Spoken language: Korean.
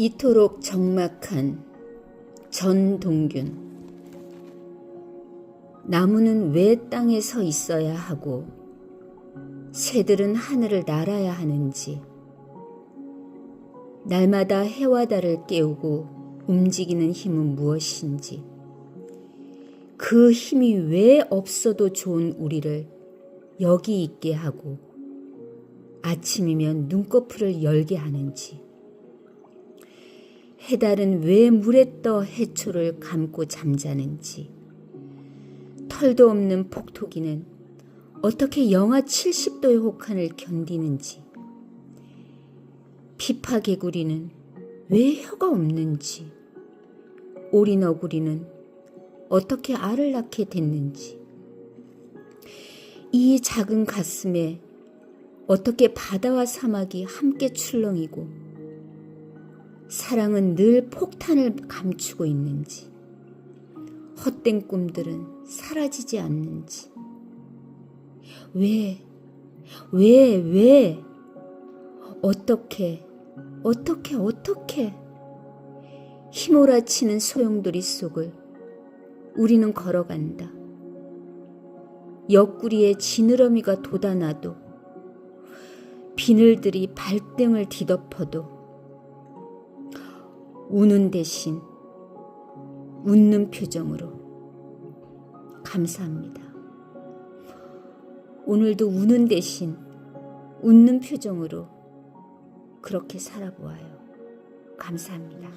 이토록 적막한 전동균. 나무는 왜 땅에 서 있어야 하고 새들은 하늘을 날아야 하는지. 날마다 해와 달을 깨우고 움직이는 힘은 무엇인지. 그 힘이 왜 없어도 좋은 우리를 여기 있게 하고 아침이면 눈꺼풀을 열게 하는지 해달은 왜 물에 떠 해초를 감고 잠자는지. 털도 없는 폭토기는 어떻게 영하 70도의 혹한을 견디는지. 피파개구리는 왜 혀가 없는지. 오리너구리는 어떻게 알을 낳게 됐는지. 이 작은 가슴에 어떻게 바다와 사막이 함께 출렁이고 사랑은 늘 폭탄을 감추고 있는지 헛된 꿈들은 사라지지 않는지. 왜, 왜, 왜, 어떻게, 어떻게, 어떻게? 휘몰아치는 소용돌이 속을 우리는 걸어간다. 옆구리에 지느러미가 돋아나도 비늘들이 발등을 뒤덮어도 우는 대신 웃는 표정으로 감사합니다. 오늘도 우는 대신 웃는 표정으로 그렇게 살아보아요. 감사합니다.